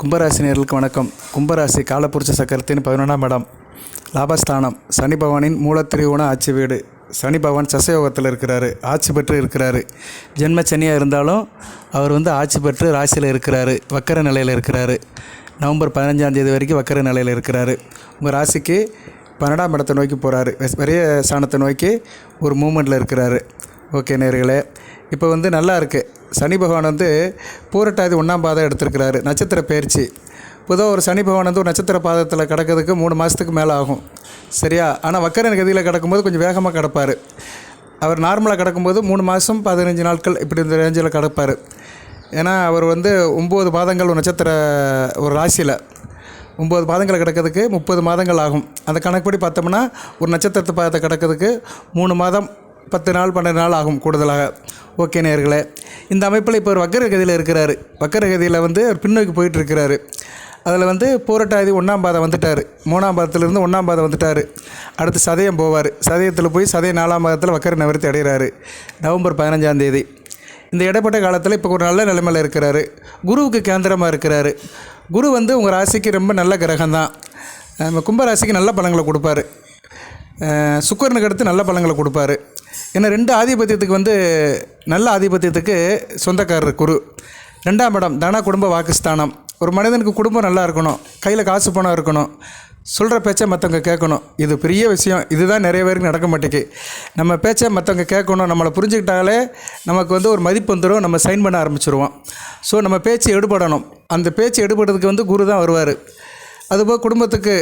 கும்பராசி நேர்களுக்கு வணக்கம். கும்பராசி காலப்புரிச்ச சக்கரத்தின் பதினொன்றாம் இடம். லாபஸ்தானம். சனி பகவானின் மூலத்திரிகோண ஆட்சி வீடு. சனி பகவான் சசயோகத்தில் இருக்கிறாரு. ஆட்சி பெற்று இருக்கிறாரு. ஜென்ம சனியாக இருந்தாலும் அவர் வந்து ஆட்சி பெற்று ராசியில் இருக்கிறாரு. வக்கர நிலையில் இருக்கிறாரு. நவம்பர் பதினஞ்சாம் தேதி வரைக்கும் வக்கர நிலையில் இருக்கிறாரு. உங்கள் ராசிக்கு பன்னெண்டாம் இடத்தை நோக்கி போகிறாரு பெரிய ஸ்தானத்தை நோக்கி ஒரு மூமெண்ட்டில் இருக்கிறாரு. ஓகே நேர்களே. இப்போ வந்து நல்லா இருக்குது சனி பகவான் வந்து பூரட்டாதி ஒன்றாம் பாதம் எடுத்திருக்கிறாரு. நட்சத்திர பயிற்சி. பொதுவாக ஒரு சனி பகவான் வந்து ஒரு நட்சத்திர பாதத்தில் கிடக்கிறதுக்கு மூணு மாதத்துக்கு மேலே ஆகும். சரியா? ஆனால் வக்கரன் கதியில் கிடக்கும்போது கொஞ்சம் வேகமாக கிடப்பார். அவர் நார்மலாக கிடக்கும்போது மூணு மாதம் பதினஞ்சு நாட்கள் இப்படி இந்த ரேஞ்சில் கிடப்பார். ஏன்னா அவர் வந்து ஒம்பது பாதங்கள் ஒரு நட்சத்திர ஒரு ராசியில். ஒம்பது பாதங்கள் கிடக்கிறதுக்கு முப்பது மாதங்கள் ஆகும். அந்த கணக்குப்படி பார்த்தோம்னா ஒரு நட்சத்திரத்து பாதத்தை கிடக்கிறதுக்கு மூணு மாதம் பத்து நாள் பன்னெண்டு நாள் ஆகும் கூடுதலாக. ஓகே நேர்களே இந்த அமைப்பில் இப்போ ஒரு வக்கரகதியில் இருக்கிறாரு. வக்கரகதியில் வந்து அவர் பின்னோக்கி போயிட்டு இருக்கிறாரு அதில் வந்து பூரட்டாதி ஒன்றாம் பாதை வந்துட்டார். மூணாம் பாதத்திலிருந்து ஒன்றாம் பாதை வந்துட்டார். அடுத்து சதயம் போவார். சதயத்தில் போய் சதய நாலாம் பாதத்தில் வக்கர நிவர்த்தி அடைகிறாரு. நவம்பர் பதினஞ்சாம் தேதி. இந்த இடைப்பட்ட காலத்தில் இப்போ ஒரு நல்ல நிலைமையில் இருக்கிறாரு. குருவுக்கு கேந்திரமாக இருக்கிறாரு. குரு வந்து உங்கள் ராசிக்கு ரொம்ப நல்ல கிரகம்தான். நம்ம கும்பராசிக்கு நல்ல பலன்களை கொடுப்பாரு. சுக்கரனுக்கு அடுத்து நல்ல பலன்களை கொடுப்பாரு. ஏன்னா ரெண்டு ஆதிபத்தியத்துக்கு வந்து நல்ல ஆதிபத்தியத்துக்கு சொந்தக்காரர் குரு. ரெண்டாம் இடம் தன குடும்ப வாக்குஸ்தானம். ஒரு மனிதனுக்கு குடும்பம் நல்லா இருக்கணும் கையில் காசு பணம் இருக்கணும் சொல்கிற பேச்சை மற்றவங்க கேட்கணும். இது பெரிய விஷயம் இதுதான் நிறைய பேருக்கு நடக்க மாட்டேங்குது. நம்ம பேச்சை மற்றவங்க கேட்கணும் நம்மளை புரிஞ்சுக்கிட்டாலே நமக்கு வந்து ஒரு மதிப்பு வந்துடும் நம்ம சைன் பண்ண ஆரம்பிச்சிருவோம். ஸோ நம்ம பேச்சு எடுபடணும். அந்த பேச்சு எடுபடுறதுக்கு வந்து குரு தான் வருவார். அதுபோல் குடும்பத்துக்கு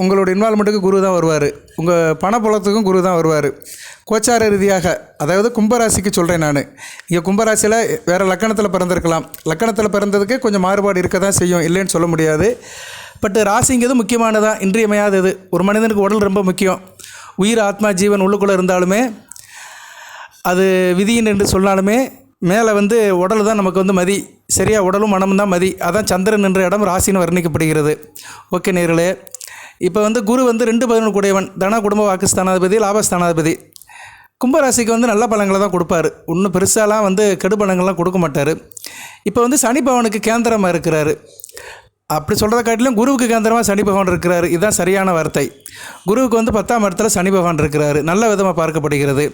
உங்களோட இன்வால்மெண்ட்டுக்கு குரு தான் வருவார். உங்கள் பணப்புலத்துக்கும் குரு தான் வருவார். கோச்சார ரீதியாக அதாவது கும்பராசிக்கு சொல்கிறேன் நான். இங்கே கும்பராசியில் வேறு லக்கணத்தில் பிறந்திருக்கலாம். லக்கணத்தில் பிறந்ததுக்கு கொஞ்சம் மாறுபாடு இருக்க தான் செய்யும். இல்லைன்னு சொல்ல முடியாது. பட் ராசிங்கிறது முக்கியமானதான் இன்றியமையாதது. ஒரு மனிதனுக்கு உடல் ரொம்ப முக்கியம். உயிர் ஆத்மா ஜீவன் உள்ளுக்குள்ளே இருந்தாலுமே அது விதியின் என்று சொன்னாலுமே மேலே வந்து உடல் தான் நமக்கு வந்து மதி. சரியாக உடலும் மனமும் தான் மதி. அதான் சந்திரன் என்ற இடம் ராசின்னு வர்ணிக்கப்படுகிறது. ஓகே நேர்களே இப்போ வந்து குரு வந்து ரெண்டு பதினொன்று கூடையவன் தன குடும்ப வாக்குஸ்தானாதிபதி லாபஸ்தானாதிபதி. கும்பராசிக்கு வந்து நல்ல பழங்களை தான் கொடுப்பாரு. ஒன்றும் பெருசாலாம் வந்து கெடு பலன்கள்லாம் கொடுக்க மாட்டார். இப்போ வந்து சனி பவனுக்கு கேந்திரமாக இருக்கிறாரு. அப்படி சொல்கிறத காட்டிலும் குருவுக்கு கேந்திரமாக சனி பகவான் இதுதான் சரியான வார்த்தை. குருவுக்கு வந்து பத்தாம் இடத்துல சனி பகவான் இருக்கிறாரு. நல்ல விதமாக பார்க்கப்படுகிறது.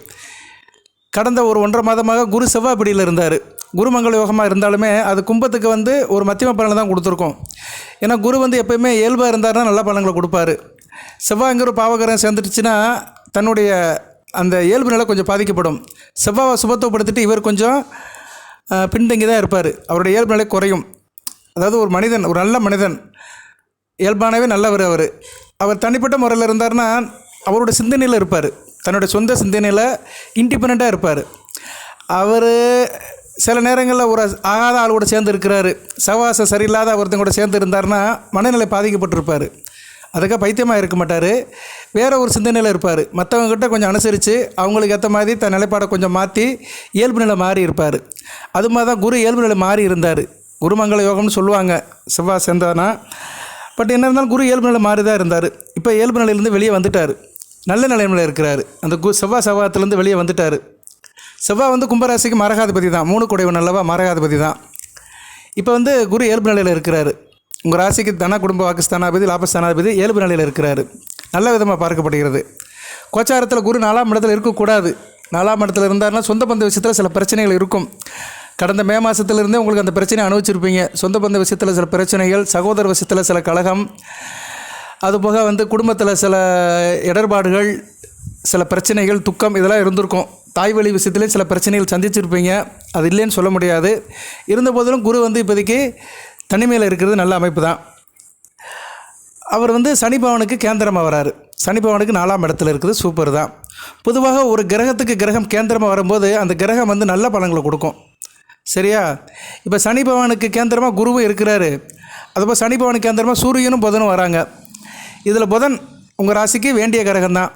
கடந்த ஒரு ஒன்றரை மாதமாக குரு செவ்வாய் பிடியில் இருந்தார். குருமங்கள யோகமாக இருந்தாலுமே அது கும்பத்துக்கு வந்து ஒரு மத்தியம பலனை தான் கொடுத்துருக்கோம். ஏன்னா குரு வந்து எப்பயுமே இயல்பாக இருந்தாருன்னா நல்ல பலன்களை கொடுப்பாரு. செவ்வாய்ங்கிற ஒரு பாவகரம் சேர்ந்துட்டுச்சுன்னா தன்னுடைய அந்த இயல்பு நிலை கொஞ்சம் பாதிக்கப்படும். செவ்வாவை சுபத்துவப்படுத்திட்டு இவர் கொஞ்சம் பின்தங்கி தான் இருப்பார். அவருடைய இயல்பு நிலை குறையும். அதாவது ஒரு மனிதன் ஒரு நல்ல மனிதன் இயல்பானவே நல்லவர் அவர். அவர் தனிப்பட்ட முறையில் இருந்தார்னா அவரோட சிந்தனையில் இருப்பார். தன்னுடைய சொந்த சிந்தனையில் இண்டிபெண்ட்டாக இருப்பார். அவர் சில நேரங்களில் ஒரு ஆகாத ஆள் கூட சேர்ந்து இருக்கிறாரு சவாசம் சரியில்லாத ஒருத்தங்க கூட சேர்ந்து இருந்தார்னா மனநிலை பாதிக்கப்பட்டிருப்பார். அதுக்காக பைத்தியமாக இருக்க மாட்டார். வேறு ஒரு சிந்தனையில் இருப்பார். மற்றவங்ககிட்ட கொஞ்சம் அனுசரித்து அவங்களுக்கு ஏற்ற மாதிரி தன் நிலைப்பாடை கொஞ்சம் மாற்றி இயல்பு நிலை மாறி இருப்பார். அது மாதிரி தான் குரு இயல்பு நிலை மாறி இருந்தார். குருமங்கள யோகம்னு சொல்லுவாங்க. செவ்வாய் சேர்ந்தானா. பட் என்ன இருந்தாலும் குரு இயல்பு நிலை மாறி தான் இருந்தார். இப்போ இயல்பு நிலையிலேருந்து வெளியே வந்துட்டார். நல்ல நிலைமையில் இருக்கிறார். அந்த கு செவ்வாய் செவ்வாயத்துலேருந்து வெளியே வந்துட்டார். செவ்வாய் வந்து கும்பராசிக்கு மரகாதிபதி தான். மூணு குடைவன் அல்லவா? மரகாதிபதி தான். இப்போ வந்து குரு இயல்பு நிலையில் இருக்கிறாரு. உங்கள் ராசிக்கு தன குடும்ப வாக்குஸ்தானாதிபதி லாபஸ்தானாதிபதி இயல்பு நிலையில் இருக்கிறாரு. நல்ல விதமாக பார்க்கப்படுகிறது. கோச்சாரத்தில் குரு நாலாம் இடத்துல இருக்கக்கூடாது. நாலாம் இடத்துல இருந்தாருன்னா சொந்த பந்த விஷயத்தில் சில பிரச்சனைகள் இருக்கும். கடந்த மே மாதத்துலேருந்தே உங்களுக்கு அந்த பிரச்சனையை அனுபவிச்சிருப்பீங்க. சொந்த பந்த விஷயத்தில் சில பிரச்சனைகள் சகோதர விஷயத்தில் சில கழகம் அதுபோக வந்து குடும்பத்தில் சில இடர்பாடுகள் சில பிரச்சனைகள் துக்கம் இதெல்லாம் இருந்திருக்கும். தாய் வழி விஷயத்துலேயும் சில பிரச்சனைகள் சந்திச்சிருப்பீங்க. அது இல்லைன்னு சொல்ல முடியாது. இருந்த போதிலும் குரு வந்து இப்போதைக்கு தனிமையில் இருக்கிறது நல்ல அமைப்பு தான் அவர் வந்து சனி பவனுக்கு கேந்திரமாக வராரு. சனி பவனுக்கு நாலாம் இடத்துல இருக்குது சூப்பர் தான். பொதுவாக ஒரு கிரகத்துக்கு கிரகம் கேந்திரமாக வரும்போது அந்த கிரகம் வந்து நல்ல பலன்களை கொடுக்கும். சரியா? இப்போ சனிபவனுக்கு கேந்திரமாக குருவும் இருக்கிறாரு. அதுபோல் சனி பவனுக்கு கேந்திரமாக சூரியனும் புதனும் வராங்க. இதில் புதன் உங்கள் ராசிக்கு வேண்டிய கிரகம் தான்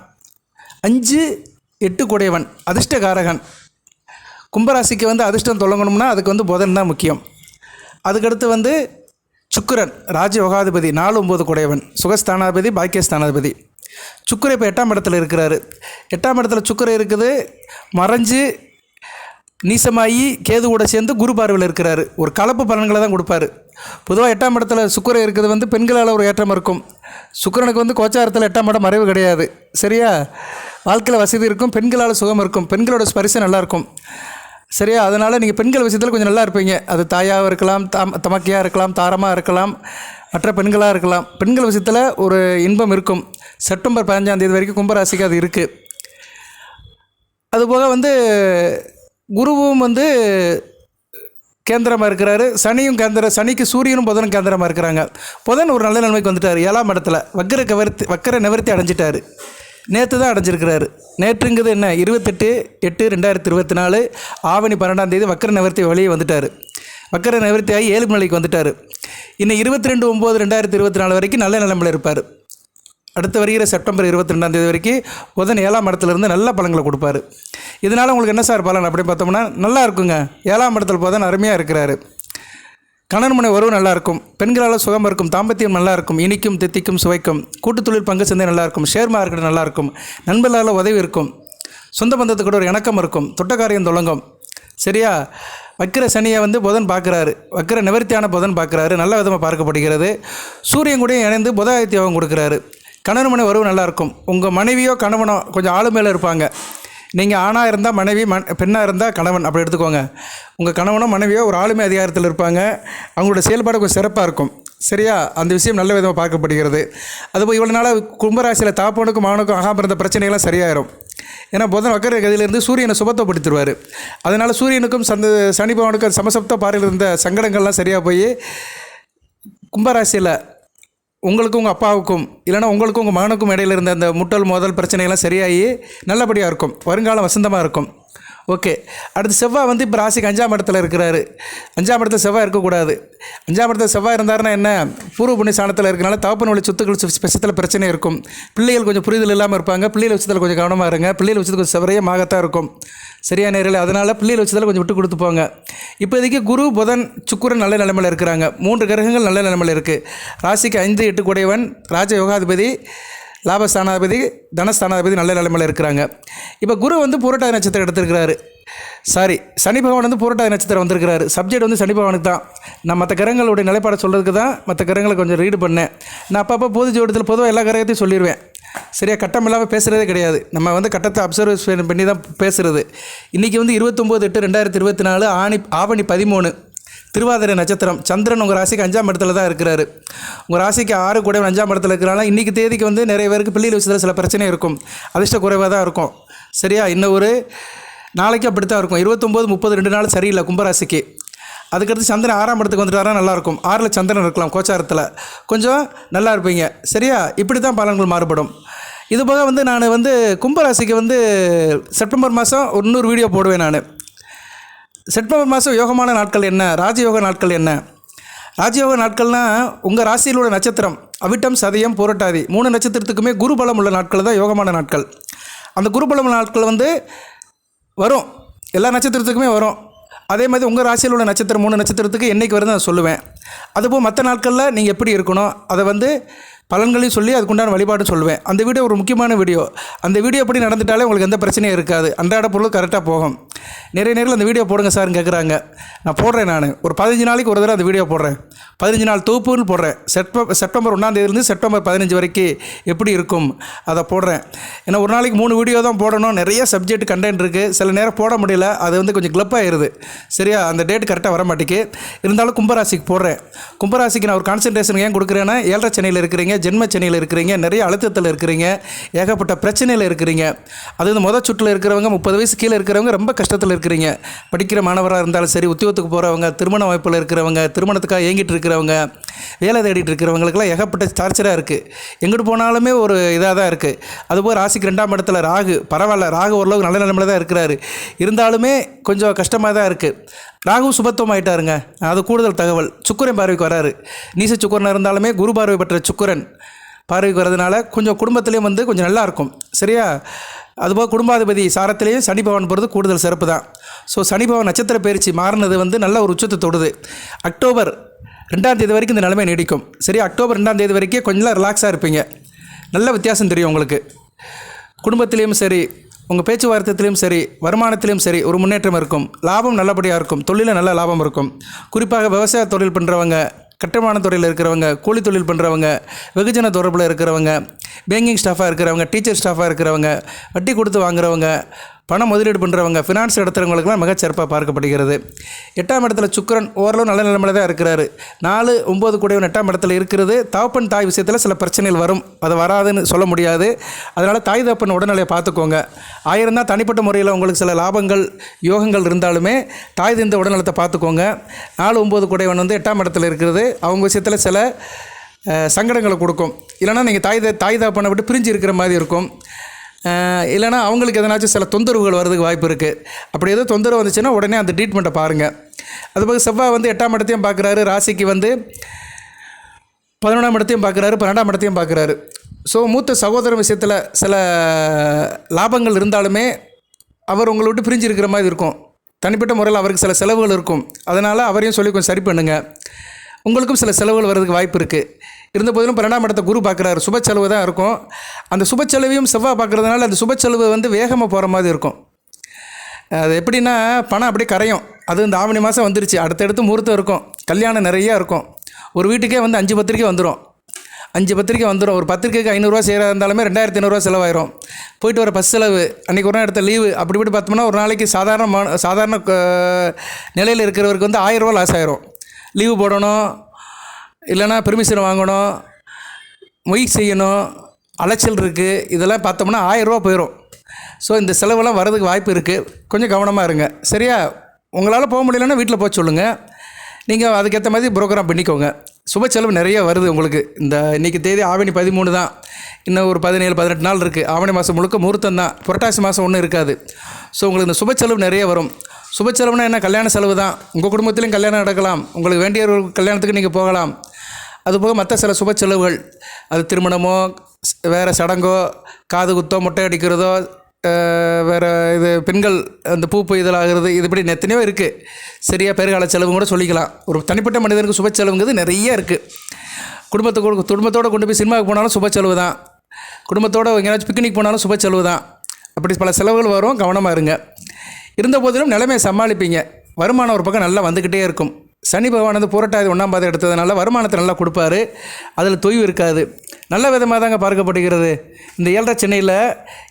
அஞ்சு எட்டு குடையவன் அதிர்ஷ்டகாரகன். கும்பராசிக்கு வந்து அதிர்ஷ்டம் தொடங்கணும்னா அதுக்கு வந்து புதன் தான் முக்கியம். அதுக்கடுத்து வந்து சுக்கிரன் ராஜயோகாதிபதி நாலு ஒம்பது குடையவன் சுகஸ்தானாதிபதி பாக்கியஸ்தானாதிபதி. சுக்கரை இப்போ எட்டாம் இடத்துல இருக்கிறாரு. எட்டாம் இடத்துல சுக்கரை இருக்குது மறைஞ்சு நீசமாகி கேது கூட சேர்ந்து குரு பார்வையில் இருக்கிறாரு. ஒரு கலப்பு பலன்களை தான் கொடுப்பாரு. பொதுவாக எட்டாம் இடத்துல சுக்கிரன் இருக்கிறது வந்து பெண்களால் ஒரு ஏற்றம் இருக்கும். சுக்கரனுக்கு வந்து கோச்சாரத்தில் எட்டாம் இடம் மறைவு கிடையாது. சரியா? வாழ்க்கையில் வசதி இருக்கும் பெண்களால் சுகம் இருக்கும் பெண்களோட ஸ்பரிசம் நல்லாயிருக்கும் சரியா? அதனால் நீங்கள் பெண்கள் விஷயத்தில் கொஞ்சம் நல்லா இருப்பீங்க. அது தாயாக இருக்கலாம் தாம் தமக்கையாக இருக்கலாம் தாரமாக இருக்கலாம் மற்ற பெண்களாக இருக்கலாம். பெண்கள் விஷயத்தில் ஒரு இன்பம் இருக்கும். செப்டம்பர் பதினஞ்சாம் தேதி வரைக்கும் கும்பராசிக்கு அது இருக்குது அதுபோக வந்து குருவும் வந்து கேந்திரமாக இருக்கிறாரு. சனியும் கேந்திர சனிக்கு சூரியனும் புதனும் கேந்திரமாக இருக்கிறாங்க. புதன் ஒரு நல்ல நிலைமைக்கு வந்துட்டார். ஏழாம் இடத்துல வக்கர கவர்த்தி வக்கர நிவர்த்தி அடைஞ்சிட்டார். நேற்று தான் அடைஞ்சிருக்கிறாரு. நேற்றுங்கிறது என்ன? இருபத்தெட்டு எட்டு ரெண்டாயிரத்தி இருபத்தி நாலு ஆவணி பன்னெண்டாம் தேதி வக்கர நிவர்த்தி வெளியே வந்துட்டார். வக்கர நிவர்த்தி ஆகி ஏழு மலைக்கு வந்துட்டார். இன்னும் இருபத்தி ரெண்டு ஒம்பது ரெண்டாயிரத்தி இருபத்தி நாலு வரைக்கும் நல்ல நிலைமையில் இருப்பார். அடுத்து வருகிற செப்டம்பர் இருபத்தி ரெண்டாம் தேதி வரைக்கும் புதன் ஏழாம் இடத்துலேருந்து நல்ல பலன்களை கொடுப்பாரு. இதனால் உங்களுக்கு என்ன சார் பலன் அப்படின்னு பார்த்தோம்னா நல்லா இருக்குங்க. ஏழாம் இடத்துல புதன் அருமையாக இருக்கிறாரு. கணவன் மனை உறவு நல்லாயிருக்கும் பெண்களால் சுகம் இருக்கும். தாம்பத்தியம் நல்லா இருக்கும். இனிக்கும் தித்திக்கும் சுவைக்கும். கூட்டுத் தொழில் பங்கு சந்தை நல்லா இருக்கும். ஷேர் மார்க்கெட் நல்லா இருக்கும். நண்பர்களால் உதவி இருக்கும். சொந்த பந்தத்துக்கூட கூட ஒரு இணக்கம் இருக்கும். தொட்டக்காரியம் தொடங்கும். சரியா? வக்கிர சனியை வந்து புதன் பார்க்குறாரு. வக்கிர நிவர்த்தியான புதன் பார்க்குறாரு. நல்ல விதமாக பார்க்கப்படுகிறது. சூரியன் கூட இணைந்து புதாதித்யாவும் கொடுக்குறாரு. கணவன் மனைவி உறவு நல்லாயிருக்கும். உங்கள் மனைவியோ கணவனோ கொஞ்சம் ஆளு மேலே இருப்பாங்க. நீங்கள் ஆணாக இருந்தால் மனைவி மண் பெண்ணாக இருந்தால் கணவன் அப்படி எடுத்துக்கோங்க. உங்கள் கணவனோ மனைவியோ ஒரு ஆளுமை அதிகாரத்தில் இருப்பாங்க. அவங்களோட செயல்பாடு கொஞ்சம் சிறப்பாக இருக்கும். சரியா? அந்த விஷயம் நல்ல விதமாக பார்க்கப்படுகிறது. அதுபோல் இவ்வளோ நாளாக கும்பராசியில் தாப்பனுக்கும் மகனுக்கும் ஆகாமல் இருந்த பிரச்சனைகள்லாம் சரியாயிரும். ஏன்னா புதன் வக்கர கதியிலேருந்து சூரியனை சுபத்தப்படுத்திடுவார். அதனால் சூரியனுக்கும் சந்த சனி பவனுக்கும் சமசப்த பாறையில் இருந்த சங்கடங்கள்லாம் சரியாக போய் கும்பராசியில் உங்களுக்கும் உங்கள் அப்பாவுக்கும் இல்லைனா உங்களுக்கும் உங்கள் மகனுக்கும் இடையில இருந்த அந்த முட்டல் மோதல் பிரச்சனையெல்லாம் சரியாகி நல்லபடியாக இருக்கும். வருங்காலம் வசந்தமாக இருக்கும். ஓகே. அடுத்து செவ்வாய் வந்து இப்போ ராசிக்கு அஞ்சாம் இடத்துல இருக்கிறாரு. அஞ்சாம் இடத்துல செவ்வாய் இருக்கக்கூடாது. அஞ்சாம் இடத்துல செவ்வாய் இருந்தாருன்னா என்ன? பூர்வ புண்ணிய ஸ்தானத்தில் இருக்கனால தகப்பன் வழி சொத்துக்கள் விஷயத்தில் பிரச்சனை இருக்கும். பிள்ளைகள் கொஞ்சம் புரிதல் இல்லாமல் இருப்பாங்க. பிள்ளைகள் விஷயத்தில் கொஞ்சம் கவனமாக இருங்க. பிள்ளைகள் விஷயத்தில் கொஞ்சம் செவரையமாகத்தான் இருக்கும். சரியா நேரில்? அதனால் பிள்ளைகள் விஷயத்தில் கொஞ்சம் விட்டு கொடுத்து போங்க. இப்போதைக்கு குரு புதன் சுக்குரன் நல்ல நிலைமையில் இருக்கிறாங்க. மூன்று கிரகங்கள் நல்ல நிலைமையில் இருக்குது ராசிக்கு ஐந்து எட்டு குடையவன் ராஜ யோகாதிபதி லாபஸ்தானாதிபதி தனஸ்தானாதிபதி நல்ல நிலைமையில் இருக்கிறாங்க. இப்போ குரு வந்து புரட்டாதி நட்சத்திரம் எடுத்திருக்கிறாரு. சாரி சனி பகவான் வந்து புரட்டாதி நட்சத்திரம் வந்திருக்கிறாரு. சப்ஜெக்ட் வந்து சனி பகவானுக்கு தான். நான் மற்ற கிரகங்களுடைய நிலைப்பாடை சொல்கிறதுக்கு தான் மற்ற கிரகங்களை கொஞ்சம் ரீடு பண்ணேன். நான் அப்பப்போ பொது ஜோடத்தில் பொதுவாக எல்லா கிரகத்தையும் சொல்லிடுவேன் சரியாக கட்டம் இல்லாமல் பேசுகிறதே கிடையாது. நம்ம வந்து கட்டத்தை அப்சர்வேஷன் பண்ணி தான் பேசுகிறது இன்றைக்கி வந்து இருபத்தொம்போது எட்டு ரெண்டாயிரத்தி இருபத்தி நாலு ஆணி ஆவணி பதிமூணு. திருவாதிரை நட்சத்திரம். சந்திரன் உங்கள் ராசிக்கு அஞ்சாம் இடத்துல தான் இருக்கிறாரு. உங்கள் ராசிக்கு ஆறு கூட அஞ்சாம் இடத்துல இருக்கிறனால இன்றைக்கி தேதிக்கு வந்து நிறைய பேருக்கு பிள்ளைகள் விஷயத்தில் சில பிரச்சனை இருக்கும். அதிர்ஷ்ட குறைவாக தான் இருக்கும். சரியா? இன்னும் ஒரு நாளைக்கு அப்படி தான் இருக்கும். இருபத்தொம்போது முப்பது ரெண்டு நாள் சரியில்லை கும்பராசிக்கு. அதுக்கடுத்து சந்திரன் ஆறாம் இடத்துக்கு வந்துட்டாரா நல்லாயிருக்கும் ஆறில் சந்திரன் இருக்கலாம் கோச்சாரத்தில். கொஞ்சம் நல்லா இருப்பீங்க. சரியா? இப்படி தான் பலன்கள் மாறுபடும். இது போக வந்து நான் வந்து கும்பராசிக்கு வந்து செப்டம்பர் மாதம் ஒரு இன்னொரு வீடியோ போடுவேன் நான். செப்டம்பர் மாதம் யோகமான நாட்கள் என்ன? ராஜயோக நாட்கள் என்ன? ராஜயோக நாட்கள்னால் உங்கள் ராசியில் உள்ள நட்சத்திரம் அவிட்டம் சதயம் புரட்டாதி மூணு நட்சத்திரத்துக்குமே குருபலம் உள்ள நாட்கள் தான் யோகமான நாட்கள். அந்த குருபலம் நாட்கள் வந்து வரும். எல்லா நட்சத்திரத்துக்குமே வரும். அதே மாதிரி உங்கள் ராசியில் உள்ள நட்சத்திரம் மூணு நட்சத்திரத்துக்கு என்றைக்கு வருது நான் சொல்லுவேன். அதுபோல் மற்ற நாட்களில் நீங்கள் எப்படி இருக்கணும்? அதை வந்து பலன்களையும் சொல்லி அதுக்குண்டான வழிபாடும் சொல்லுவேன். அந்த வீடியோ ஒரு முக்கியமான வீடியோ. அந்த வீடியோ எப்படி நடந்துட்டாலே உங்களுக்கு எந்த பிரச்சனையும் இருக்காது. அன்றாட பொருள் கரெக்டாக போகும். நிறைய நேரில் அந்த வீடியோ போடுங்க சார்னு கேட்குறாங்க நான் போடுறேன் நான். ஒரு பதினஞ்சு நாளைக்கு ஒரு தடவை அந்த வீடியோ போடுறேன். பதினஞ்சு நாள் தொகுப்புன்னு போடுறேன். செப்டம்பர் செப்டம்பர் ஒன்றாந்தேதிலேருந்து செப்டம்பர் பதினஞ்சு வரைக்கும் எப்படி இருக்கும் அதை போடுறேன். ஏன்னா ஒரு நாளைக்கு மூணு வீடியோ தான் போடணும். நிறைய சப்ஜெக்ட் கண்டென்ட் இருக்குது சில நேரம் போட முடியல. அது வந்து கொஞ்சம் கிளப்பாகிடுது சரியா? அந்த டேட் கரெக்டாக வர மாட்டேக்கு இருந்தாலும் கும்பராசிக்கு போடுறேன். கும்பராசிக்கு நான் ஒரு கான்சன்ட்ரேஷன் ஏன் கொடுக்குறேன்னா ஏழரை சென்னையில் இருக்கிறீங்க ஜென்ம சென்னையில் இருக்கிறீங்க நிறைய அழுத்தத்தில் இருக்கிறீங்க ஏகப்பட்ட பிரச்சனையில் இருக்கிறீங்க. அது வந்து முதல் சுற்றில் இருக்கிறவங்க முப்பது வயசு கீழே இருக்கிறவங்க ரொம்ப கஷ்டம் கஷ்டத்தில் இருக்கிறீங்க. படிக்கிற மாணவராக இருந்தாலும் சரி உத்தியோகத்துக்கு போகிறவங்க திருமண வாய்ப்பில் இருக்கிறவங்க திருமணத்துக்காக ஏங்கிட்டு இருக்கிறவங்க வேலை தேடிட்டு இருக்கிறவங்களுக்கெல்லாம் ஏகப்பட்ட டார்ச்சராக இருக்குது எங்கிட்டு போனாலுமே ஒரு இதாக தான் இருக்குது அதுபோல் ராசிக்கு ரெண்டாம் இடத்துல ராகு பரவாயில்ல ராகு ஓரளவுக்கு நல்ல நிலமையில தான் இருக்கிறாரு. இருந்தாலுமே கொஞ்சம் கஷ்டமாக தான் இருக்குது ராகு சுபத்துவம் ஆயிட்டாருங்க. அது கூடுதல் தகவல். சுக்கரன் பார்வைக்கு வராரு. நீச சுக்கரனாக இருந்தாலுமே குரு பார்வை பெற்ற சுக்கரன் பார்வைக்கு வரதுனால கொஞ்சம் குடும்பத்துலேயும் வந்து கொஞ்சம் நல்லாயிருக்கும் சரியா? அதுபோல் குடும்பாதிபதி சாரத்திலேயும் சனி பவன் போகிறது கூடுதல் சிறப்பு தான் ஸோ சனி பவன் நட்சத்திர பயிற்சி மாறினது வந்து நல்ல ஒரு உச்சத்தை தொடுது. அக்டோபர் ரெண்டாம் தேதி வரைக்கும் இந்த நிலைமை நீடிக்கும். சரி அக்டோபர் ரெண்டாம் தேதி வரைக்கும் கொஞ்சம் ரிலாக்ஸாக இருப்பீங்க. நல்ல வித்தியாசம் தெரியும் உங்களுக்கு. குடும்பத்திலையும் சரி உங்கள் பேச்சுவார்த்தையிலையும் சரி வருமானத்திலையும் சரி ஒரு முன்னேற்றம் இருக்கும். லாபம் நல்லபடியாக இருக்கும். தொழிலில் நல்ல லாபம் இருக்கும். குறிப்பாக விவசாய தொழில் பண்ணுறவங்க கட்டுமான துறையில் இருக்கிறவங்க கூலி தொழில் பண்ணுறவங்க வெகுஜன தொடர்பில் இருக்கிறவங்க பேங்கிங் ஸ்டாஃபாக இருக்கிறவங்க டீச்சர் ஸ்டாஃபாக இருக்கிறவங்க வட்டி கொடுத்து வாங்குறவங்க பணம் முதலீடு பண்ணுறவங்க ஃபினான்ஸ் நடத்துகிறவங்களுக்குலாம் மிகச்சிறப்பாக பார்க்கப்படுகிறது. எட்டாம் இடத்துல சுக்கரன் ஓரளவு நல்ல நிலைமையில தான் இருக்கிறாரு. நாலு ஒம்பது கூடியவன் எட்டாம் இடத்துல இருக்கிறது. தாப்பன் தாய் விஷயத்தில் சில பிரச்சனைகள் வரும். அது வராதுன்னு சொல்ல முடியாது. அதனால் தாய் தாப்பன் உடல்நிலையை பார்த்துக்கோங்க. ஆயிரம் தான் தனிப்பட்ட முறையில் உங்களுக்கு சில லாபங்கள் யோகங்கள் இருந்தாலுமே தாய் தந்த உடல்நலத்தை பார்த்துக்கோங்க. நாலு ஒம்பது கூடவன் வந்து எட்டாம் இடத்துல இருக்கிறது. அவங்க விஷயத்தில் சில சங்கடங்களை கொடுக்கும். இல்லைன்னா நீங்கள் தாய் த- தாய் தாப்பனை விட்டு பிரிஞ்சு இருக்கிற மாதிரி இருக்கும். இல்லைனா இல்லைன்னா அவங்களுக்கு எதனாச்சும் சில தொந்தரவுகள் வரதுக்கு வாய்ப்பு இருக்குது அப்படி ஏதோ தொந்தரவு வந்துச்சுன்னா உடனே அந்த ட்ரீட்மெண்ட்டை பாருங்கள் அதுபோக செவ்வாய் வந்து எட்டாம் இடத்தையும் பார்க்குறாரு ராசிக்கு வந்து பதினொன்றாம் இடத்தையும் பார்க்குறாரு பன்னெண்டாம் இடத்தையும் பார்க்குறாரு. ஸோ மூத்த சகோதரன் விஷயத்தில் சில லாபங்கள் இருந்தாலுமே அவர் உங்களை விட்டு பிரிஞ்சு இருக்கிற மாதிரி இருக்கும். தனிப்பட்ட முறையில் அவருக்கு சில செலவுகள் இருக்கும். அதனால் அவரையும் சொல்லி கொஞ்சம் சரி பண்ணுங்கள் உங்களுக்கும் சில செலவுகள் வர்றதுக்கு வாய்ப்பு இருக்குது இருந்த போதிலும் பன்னெண்டாம் இடத்த குரு பார்க்குறாரு. சுப செலவு தான் இருக்கும். அந்த சுப செலவையும் செவ்வாய் பார்க்குறதுனால அந்த சுப செலவு வந்து வேகமாக போகிற மாதிரி இருக்கும். அது எப்படின்னா பணம் அப்படியே கரையும். அது இந்த ஆவணி மாதம் வந்துருச்சு. அடுத்தடுத்து முகூர்த்தம் இருக்கும். கல்யாணம் நிறையா இருக்கும். ஒரு வீட்டுக்கே வந்து அஞ்சு பத்திரிக்கை வந்துடும் அஞ்சு பத்திரிக்கை வந்துடும் ஒரு பத்திரிக்கைக்கு ஐநூறுரூவா செய்கிறதா இருந்தாலுமே ரெண்டாயிரத்தி ஐநூறுரூவா செலவாயிரும். போயிட்டு வர பஸ் செலவு அன்றைக்கி ஒரு நாள் எடுத்த லீவு அப்படி இப்படி பார்த்தோம்னா ஒரு நாளைக்கு சாதாரண மா- சாதாரண நிலையில் இருக்கிறவருக்கு வந்து ஆயிரரூவா லாஸ் ஆயிரும். லீவு போடணும். இல்லைன்னா பெர்மிஷன் வாங்கணும் மொய் செய்யணும் அலைச்சல் இருக்குது இதெல்லாம் பார்த்தோம்னா ஆயிரரூபா போயிடும் ஸோ இந்த செலவெல்லாம் வரதுக்கு வாய்ப்பு இருக்குது கொஞ்சம் கவனமாக இருங்க. சரியா? உங்களால் போக முடியலன்னா வீட்டில் போக சொல்லுங்கள் நீங்கள் அதுக்கேற்ற மாதிரி ப்ரோக்ராம் பண்ணிக்கோங்க. சுப செலவு நிறைய வருது உங்களுக்கு. இந்த இன்றைக்கி தேதி ஆவணி பதிமூணு தான். இன்னும் ஒரு பதினேழு பதினெட்டு நாள் இருக்குது ஆவணி மாதம் முழுக்க முகூர்த்தம் தான். புரட்டாசி மாதம் ஒன்றும் இருக்காது. ஸோ உங்களுக்கு இந்த சுப செலவு நிறைய வரும். சுப செலவுனா என்ன? கல்யாண செலவு தான். உங்கள் குடும்பத்திலையும் கல்யாணம் நடக்கலாம். உங்களுக்கு வேண்டிய ஒரு கல்யாணத்துக்கு நீங்கள் போகலாம். அதுபோக மற்ற சில சுப செலவுகள். அது திருமணமோ வேறு சடங்கோ காது குத்தோ மொட்டை அடிக்கிறதோ வேறு இது பெண்கள் அந்த பூ இதழ் ஆகிறது இது இப்படி எத்தனையோ இருக்குது சரியாக பெருகால செலவு கூட சொல்லிக்கலாம். ஒரு தனிப்பட்ட மனிதனுக்கு சுப செலவுங்கிறது நிறைய இருக்குது குடும்பத்துக்கு குடும்பத்தோடு கொண்டு போய் சினிமாவுக்கு போனாலும் சுப செலவு தான். குடும்பத்தோடு எங்கேயாச்சும் பிக்னிக் போனாலும் சுப செலவு தான். அப்படி பல செலவுகள் வரும் கவனமாக இருங்க. இருந்த போதிலும் நிலைமையை சமாளிப்பீங்க. வருமானம் ஒரு பக்கம் நல்லா வந்துக்கிட்டே இருக்கும். சனி பகவான் வந்து புரட்டாதி ஒன்றாம் பாதை எடுத்ததுனால வருமானத்தை நல்லா கொடுப்பாரு. அதில் தொய்வு இருக்காது. நல்ல விதமாக தாங்க பார்க்கப்படுகிறது. இந்த ஏழரை சென்னையில்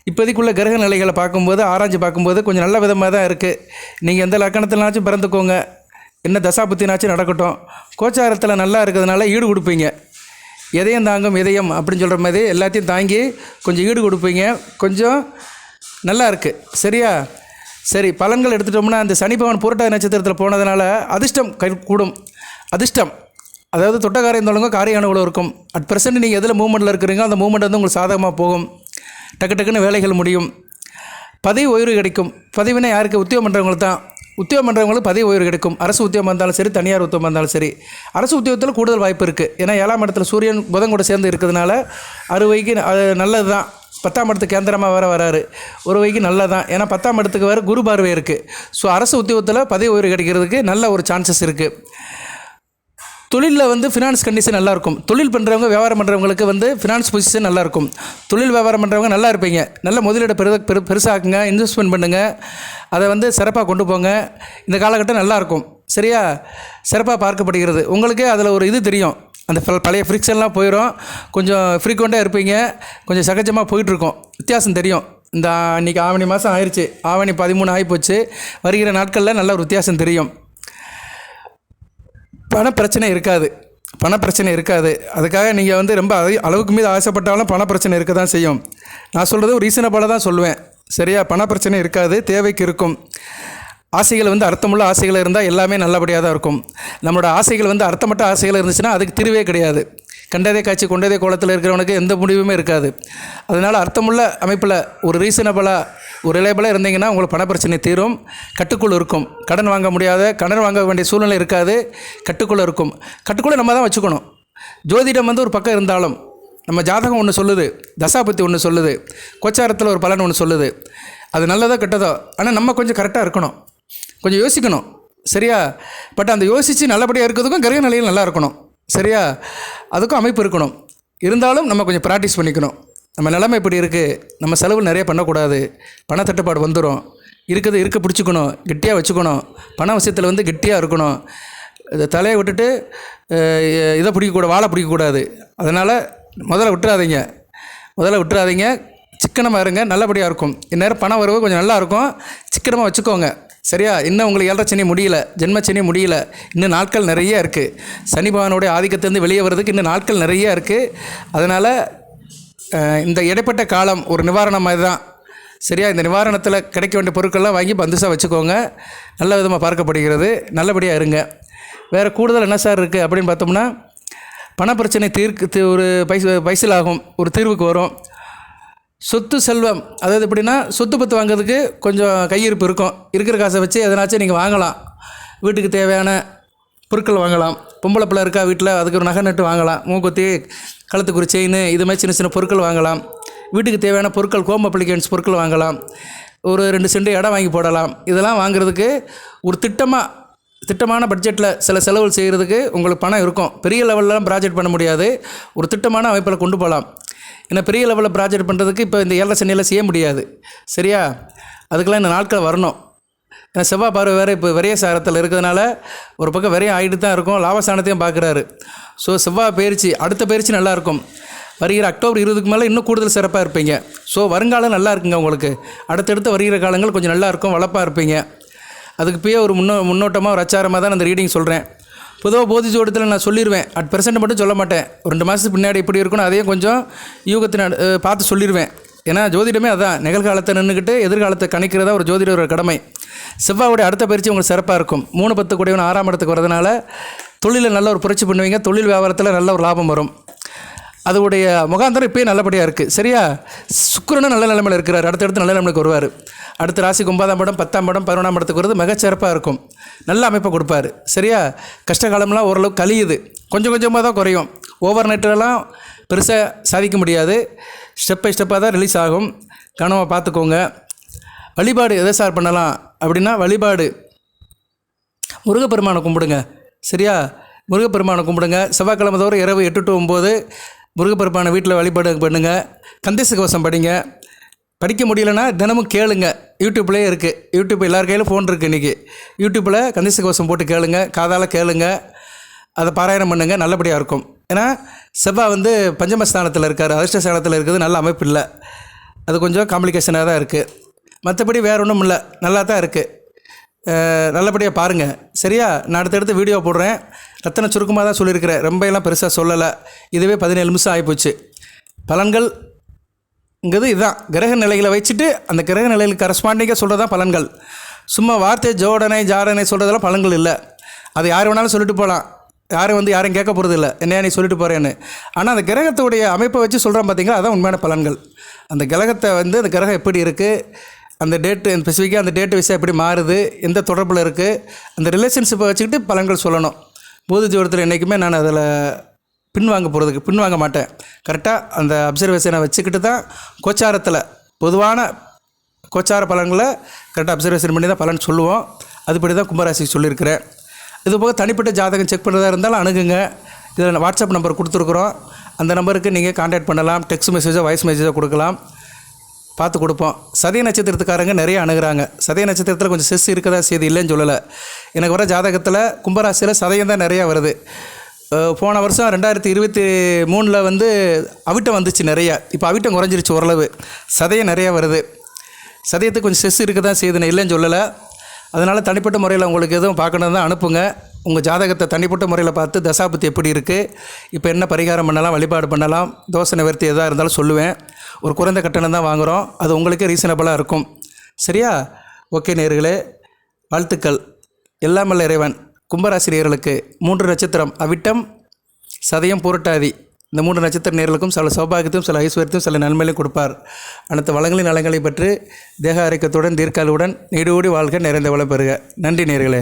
இப்போதைக்குள்ள கிரக நிலைகளை பார்க்கும்போது ஆராய்ச்சி பார்க்கும்போது கொஞ்சம் நல்ல விதமாக தான் இருக்குது நீங்கள் எந்த லக்கணத்தினாச்சும் பிறந்துக்கோங்க. என்ன தசாபுத்தினாச்சும் நடக்கட்டும். கோச்சாரத்தில் நல்லா இருக்கிறதுனால ஈடு கொடுப்பீங்க. எதையும் தாங்கும் இதயம் அப்படின்னு சொல்கிற மாதிரி எல்லாத்தையும் தாங்கி கொஞ்சம் ஈடு கொடுப்பீங்க. கொஞ்சம் நல்லா இருக்குது சரியா? சரி பலன்கள் எடுத்துட்டோம்னா அந்த சனிபவன் பகவான் புரட்டாதி நட்சத்திரத்தில் போனதுனால அதிர்ஷ்டம் கை கூடும். அதிர்ஷ்டம். அதாவது தொட்ட காரியம் தொடங்க காரிய அனுகூலம் இருக்கும். அட் ப்ரெசென்ட் நீங்கள் எதில் மூமெண்ட்டில் இருக்கிறீங்களோ அந்த மூமெண்ட் வந்து உங்களுக்கு சாதகமாக போகும். டக்கு டக்குன்னு வேலைகள் முடியும். பதவி உயர்வு கிடைக்கும். பதவினா யாருக்கு? உத்தியோகம் பண்ணுறவங்களுக்கு தான். உத்தியோகம் பண்ணுறவங்களுக்கு பதவி உயர்வு கிடைக்கும். அரசு உத்தியோகம் இருந்தாலும் சரி தனியார் உத்தியோகம் இருந்தாலும் சரி. அரசு உத்தியோகத்தில் கூடுதல் வாய்ப்பு இருக்குது ஏன்னா ஏழாம் இடத்துல சூரியன் புதன் கூட சேர்ந்து இருக்கிறதுனால அறுவைக்கு அது நல்லது தான் பத்தாம் இடத்துக்கு கேந்திரமாக வேறு வராரு. ஒரு வகைக்கு நல்லதான். ஏன்னா பத்தாம் இடத்துக்கு வேறு குரு பார்வை இருக்குது ஸோ அரசு உத்தியோகத்தில் பதவி உயர்வு கிடைக்கிறதுக்கு நல்ல ஒரு சான்சஸ் இருக்குது தொழிலில் வந்து ஃபினான்ஸ் கண்டிஷன் நல்லாயிருக்கும் தொழில் பண்ணுறவங்க வியாபாரம் பண்ணுறவங்களுக்கு வந்து ஃபினான்ஸ் பொசிஷன் நல்லாயிருக்கும் தொழில் வியாபாரம் பண்ணுறவங்க நல்லா இருப்பீங்க. நல்ல முதலீடு பெரு பெரு பெருசாக்குங்க இன்வெஸ்ட்மெண்ட் பண்ணுங்கள் அதை வந்து சிறப்பாக கொண்டு போங்க. இந்த காலகட்டம் நல்லாயிருக்கும் சரியா? சிறப்பாக பார்க்கப்படுகிறது. உங்களுக்கே அதில் ஒரு இது தெரியும். அந்த பழைய ஃப்ரிக்ஷன்லாம் போயிடும் கொஞ்சம் ஃப்ரீக்வெண்ட்டாக இருப்பீங்க. கொஞ்சம் சகஜமாக போயிட்டுருக்கோம். வித்தியாசம் தெரியும். இந்த இன்றைக்கி ஆவணி மாதம் ஆயிடுச்சு ஆவணி பதிமூணு ஆகிப்போச்சு வருகிற நாட்களில் நல்ல ஒரு வித்தியாசம் தெரியும். பண பிரச்சனை இருக்காது. பண பிரச்சனை இருக்காது. அதுக்காக நீங்கள் வந்து ரொம்ப அளவுக்கு மீது ஆசைப்பட்டாலும் பண பிரச்சனை இருக்க தான் செய்யும். நான் சொல்கிறது ஒரு ரீசனபிளாக தான் சொல்லுவேன். சரியா? பண பிரச்சனை இருக்காது. தேவைக்கு இருக்கும். ஆசைகள் வந்து அர்த்தமுள்ள ஆசைகள் இருந்தால் எல்லாமே நல்லபடியாக தான் இருக்கும். நம்மளோட ஆசைகள் வந்து அர்த்தமற்ற ஆசைகள் இருந்துச்சுன்னா அதுக்கு திருவே கிடையாது. கண்டதே காட்சி கொண்டதே கோலத்தில் இருக்கிறவனுக்கு எந்த முடிவுமே இருக்காது. அதனால் அர்த்தமுள்ள அமைப்பில் ஒரு ரீசனபிளாக ஒரு ரிலேபிளாக இருந்தீங்கன்னா உங்களுக்கு பண பிரச்சனை தீரும். கட்டுக்குள் இருக்கும். கடன் வாங்க முடியாத கடன் வாங்க வேண்டிய சூழ்நிலை இருக்காது. கட்டுக்குள்ளே இருக்கும். கட்டுக்குள்ளே நம்ம தான் வச்சுக்கணும். ஜோதிடம் வந்து ஒரு பக்கம் இருந்தாலும் நம்ம ஜாதகம் ஒன்று சொல்லுது தசாபத்தி ஒன்று சொல்லுது கோச்சாரத்தில் ஒரு பலன் ஒன்று சொல்லுது. அது நல்லதோ கெட்டதோ ஆனால் நம்ம கொஞ்சம் கரெக்டாக இருக்கணும். கொஞ்சம் யோசிக்கணும். சரியா? பட் அந்த யோசித்து நல்லபடியாக இருக்கிறதுக்கும் கிரக நிலையில் நல்லா இருக்கணும். சரியா? அதுக்கும் அமைப்பு இருக்கணும். இருந்தாலும் நம்ம கொஞ்சம் ப்ராக்டிஸ் பண்ணிக்கணும். நம்ம நிலைமை இப்படி இருக்குது நம்ம செலவு நிறைய பண்ணக்கூடாது. பண தட்டுப்பாடு வந்துடும் இருக்கிறது இருக்க பிடிச்சிக்கணும். கெட்டியாக வச்சுக்கணும். பண விஷயத்தில் வந்து கெட்டியாக இருக்கணும். தலையை விட்டுட்டு இதை பிடிக்கக்கூடாது வாழை பிடிக்கக்கூடாது. அதனால் முதல்ல விட்டுறாதீங்க. முதல்ல விட்டுறாதீங்க. சிக்கனமாக இருங்க. நல்லபடியாக இருக்கும். இந்நேரம் பணம் வரவு கொஞ்சம் நல்லாயிருக்கும் சிக்கனமாக வச்சுக்கோங்க. சரியா? இன்னும் உங்களுக்கு ஏழரை சனி முடியல ஜென்ம சனி முடியல. இன்னும் நாட்கள் நிறைய இருக்குது சனி பகவானுடைய ஆதிக்கத்திலேருந்து வெளியே வர்றதுக்கு இன்னும் நாட்கள் நிறைய இருக்குது அதனால் இந்த இடைப்பட்ட காலம் ஒரு நிவாரணம் மாதிரி தான். சரியா? இந்த நிவாரணத்தில் கிடைக்க வேண்டிய பொருட்கள்லாம் வாங்கி பந்துசாக வச்சுக்கோங்க. நல்ல விதமாக பார்க்கப்படுகிறது. நல்லபடியாக இருங்க. வேறு கூடுதல் என்ன சார் இருக்குது அப்படின்னு பார்த்தோம்னா பண பிரச்சனை தீர்க்கு தீ- ஒரு பைச பைசல் ஆகும். ஒரு தீர்வுக்கு வரும். சொத்து செல்வம். அதாவது எப்படின்னா சொத்து பத்து வாங்குறதுக்கு கொஞ்சம் கையிருப்பு இருக்கும். இருக்கிற காசை வச்சு எதனாச்சும் நீங்கள் வாங்கலாம். வீட்டுக்கு தேவையான பொருட்கள் வாங்கலாம். பொம்பளை பிள்ளை இருக்கா வீட்டில் அதுக்கு ஒரு நகை நட்டு வாங்கலாம். மூக்குத்தி கழுத்துக்கு ஒரு செயின் இது மாதிரி சின்ன சின்ன பொருட்கள் வாங்கலாம். வீட்டுக்கு தேவையான பொருட்கள் ஹோம் அப்ளிகேஷன்ஸ் பொருட்கள் வாங்கலாம். ஒரு ரெண்டு சென்ட் இடம் வாங்கி போடலாம். இதெல்லாம் வாங்குறதுக்கு ஒரு திட்டமாக திட்டமான பட்ஜெட்டில் சில செலவுகள் செய்கிறதுக்கு உங்களுக்கு பணம் இருக்கும். பெரிய லெவல்லாம் ப்ராஜெக்ட் பண்ண முடியாது. ஒரு திட்டமான அமைப்பில் கொண்டு போகலாம். ஏன்னா பெரிய லெவலில் ப்ராஜெக்ட் பண்ணுறதுக்கு இப்போ இந்த ஏழரை சென்னையில் செய்ய முடியாது. சரியா? அதுக்கெல்லாம் இந்த நாட்கள் வரணும். ஏன்னா செவ்வாய் பார்வை வேறு இப்போ விரைய சாரத்தில் இருக்கிறதுனால ஒரு பக்கம் விரையம் ஆகிட்டு தான் இருக்கும். லாபஸ்தானத்தையும் பார்க்குறாரு ஸோ செவ்வாய் பயிற்சி அடுத்த பயிற்சி நல்லாயிருக்கும் வருகிற அக்டோபர் இருபதுக்கு மேலே இன்னும் கூடுதல் சிறப்பாக இருப்பீங்க. ஸோ வருங்காலம் நல்லா இருக்குங்க உங்களுக்கு. அடுத்தடுத்து வருகிற காலங்கள் கொஞ்சம் நல்லா இருக்கும் வளப்பாக இருப்பீங்க. அதுக்கு போய் ஒரு முன்னோ முன்னோட்டமாக ஒரு அச்சாரமாக தான் அந்த ரீடிங் சொல்கிறேன் பொதுவாக போதி ஜோடத்தில் நான் சொல்லிடுவேன் அட் பெர்சன்ட் மட்டும் சொல்ல மாட்டேன். ரெண்டு மாதத்துக்கு பின்னாடி இப்படி இருக்கணும் அதையும் கொஞ்சம் யூகத்தின் பார்த்து சொல்லிடுவேன் ஏன்னா ஜோதிடமே அதான். நிகழ்காலத்தை நின்றுக்கிட்டு எதிர்காலத்தை கணிக்கிறதா ஒரு ஜோதிடரோட கடமை. செவ்வாவுடைய அடுத்த பயிற்சி உங்களுக்கு சிறப்பாக இருக்கும். மூணு பத்து கூடியவன் ஆறாம் இடத்துக்கு வரதுனால தொழிலில் நல்ல ஒரு புரட்சி பண்ணுவீங்க. தொழில் வியாபாரத்தில் நல்ல ஒரு லாபம் வரும். அதோடைய முகாந்தரம் இப்போயே நல்லபடியாக இருக்குது சரியா? சுக்கரனும் நல்ல நிலைமையில் இருக்கிறார். அடுத்தடுத்து நல்ல நிலைமைக்கு வருவார். அடுத்த ராசிக்கு ஒன்பதாம் படம் பத்தாம் படம் பதினொன்றாம் படத்துக்கு வருது. மிகச்சிறப்பாக இருக்கும். நல்ல அமைப்பை கொடுப்பாரு. சரியா? கஷ்ட காலம்லாம் ஓரளவு கழியுது. கொஞ்சம் கொஞ்சமாக தான் குறையும். ஓவர் நைட்லலாம் பெருசாக சாதிக்க முடியாது. ஸ்டெப் பை ஸ்டெப்பாக தான் ரிலீஸ் ஆகும். கனவை பார்த்துக்கோங்க. வழிபாடு எதை சார் பண்ணலாம்? அப்படின்னா வழிபாடு. முருகப்பெருமானை கும்பிடுங்க. சரியா? முருகப்பெருமானை கும்பிடுங்க. செவ்வாய்க்கிழமை தவிர இரவு எட்டு டு ஒம்பது முருகப்பெருப்பான வீட்டில் வழிபாடு பண்ணுங்க. கந்தேச கவசம் படிங்க. படிக்க முடியலன்னா தினமும் கேளுங்க. யூடியூப்லேயே இருக்குது யூடியூப் எல்லார் கையிலும் ஃபோன் இருக்குது இன்றைக்கி யூடியூப்பில் கந்தேச கவசம் போட்டு கேளுங்க. காதால் கேளுங்க. அதை பாராயணம் பண்ணுங்கள் நல்லபடியாக இருக்கும். ஏன்னா செவ்வாய் வந்து பஞ்சமஸ்தானத்தில் இருக்கார். அதிர்ஷ்டஸ்தானத்தில் இருக்கிறது நல்ல அமைப்பு இல்லை. அது கொஞ்சம் காம்ப்ளிகேஷனாக தான் இருக்குது மற்றபடி வேறு ஒன்றும் இல்லை. நல்லா தான் இருக்குது நல்லபடியாக பாருங்கள் சரியா? நான் அடுத்தடுத்து வீடியோ போடுறேன். ரத்தன சுருக்கமாக தான் சொல்லியிருக்கிறேன் ரொம்ப எல்லாம் பெருசாக சொல்லலை. இதுவே பதினேழு நிமிஷம் ஆகிப்போச்சு பலன்கள்ங்கிறது இதுதான். கிரக நிலைகளை வச்சுட்டு அந்த கிரக நிலையில் கரஸ்பாண்டிங்காக சொல்கிறது தான் பலன்கள். சும்மா வார்த்தை ஜோடனை ஜாடனை சொல்கிறதெல்லாம் பலன்கள் இல்லை. அது யார் வேணாலும் சொல்லிட்டு போகலாம் யாரும் வந்து யாரும் கேட்க போகிறது இல்லை. என்னையா நீ சொல்லிட்டு போகிறேன்னு ஆனால் அந்த கிரகத்துடைய அமைப்பை வச்சு சொல்கிறோம் பார்த்தீங்களா அதான் உண்மையான பலன்கள். அந்த கிரகத்தை வந்து அந்த கிரகம் எப்படி இருக்குது அந்த டேட்டு ஸ்பெசிஃபிக்காக அந்த டேட்டு விஷயம் எப்படி மாறுது? எந்த தொடர்பில் இருக்குது அந்த ரிலேஷன்ஷிப்பை வச்சுக்கிட்டு பலன்கள் சொல்லணும். பூத ஜோடத்தில் என்றைக்குமே நான் அதில் பின்வாங்க போகிறதுக்கு பின்வாங்க மாட்டேன். கரெக்டாக அந்த அப்சர்வேஷனை வச்சுக்கிட்டு தான் கோச்சாரத்தில் பொதுவான கோச்சார பலன்களை கரெக்டாக அப்சர்வேஷன் பண்ணி தான் பலன் சொல்லுவோம். அதுபடி தான் கும்பராசிக்கு சொல்லியிருக்கிறேன். இது போக தனிப்பட்ட ஜாதகம் செக் பண்ணுறதா இருந்தாலும் அணுகுங்க. இதில் வாட்ஸ்அப் நம்பர் கொடுத்துருக்குறோம். அந்த நம்பருக்கு நீங்கள் காண்டாக்ட் பண்ணலாம். டெக்ஸ்ட் மெசேஜோ வாய்ஸ் மெசேஜோ கொடுக்கலாம். பார்த்து கொடுப்போம். சதய நட்சத்திரத்துக்காரங்க நிறைய அணுகிறாங்க. சதய நட்சத்திரத்தில் கொஞ்சம் செஸ் இருக்கதா செய்தி இல்லைன்னு சொல்லலை. எனக்கு வர ஜாதகத்தில் கும்பராசியில் சதயம் தான் நிறையா வருது. போன வருஷம் ரெண்டாயிரத்தி இருபத்தி மூணில் வந்து அவிட்டம் வந்துச்சு நிறையா. இப்போ அவிட்டம் குறைஞ்சிருச்சு ஓரளவு. சதயம் நிறையா வருது. சதயத்துக்கு கொஞ்சம் செஸ் இருக்க தான் செய்யுதுன்னு இல்லைன்னு சொல்லலை. அதனால் தனிப்பட்ட முறையில் உங்களுக்கு எதுவும் பார்க்கணும் தான் அனுப்புங்க. உங்கள் ஜாதகத்தை தனிப்பட்ட முறையில் பார்த்து தசாபுத்தி எப்படி இருக்குது இப்போ என்ன பரிகாரம் பண்ணலாம் வழிபாடு பண்ணலாம் தோசை நிவர்த்தி எதாக இருந்தாலும் சொல்லுவேன். ஒரு குறைந்த கட்டணம் தான் வாங்குகிறோம் அது உங்களுக்கே ரீசனபிளாக இருக்கும். சரியா? ஓகே நேர்களே வாழ்த்துக்கள். எல்லாமல்ல இறைவன். கும்பராசிரியர்களுக்கு மூன்று நட்சத்திரம். அவிட்டம் சதயம் பூரட்டாதி. இந்த மூன்று நட்சத்திர நேர்களுக்கும் சில சௌபாகியத்தையும் சில ஐஸ்வர்யத்தையும் சில நன்மைகளையும் கொடுப்பார். அனைத்து வளங்களின் நலங்களை பற்றி தேக ஆரோக்கியத்துடன் தீர்க்காலுடன் நீடுகூடி வாழ்க நிறைந்த வளம் பெறுக. நன்றி நேர்களே.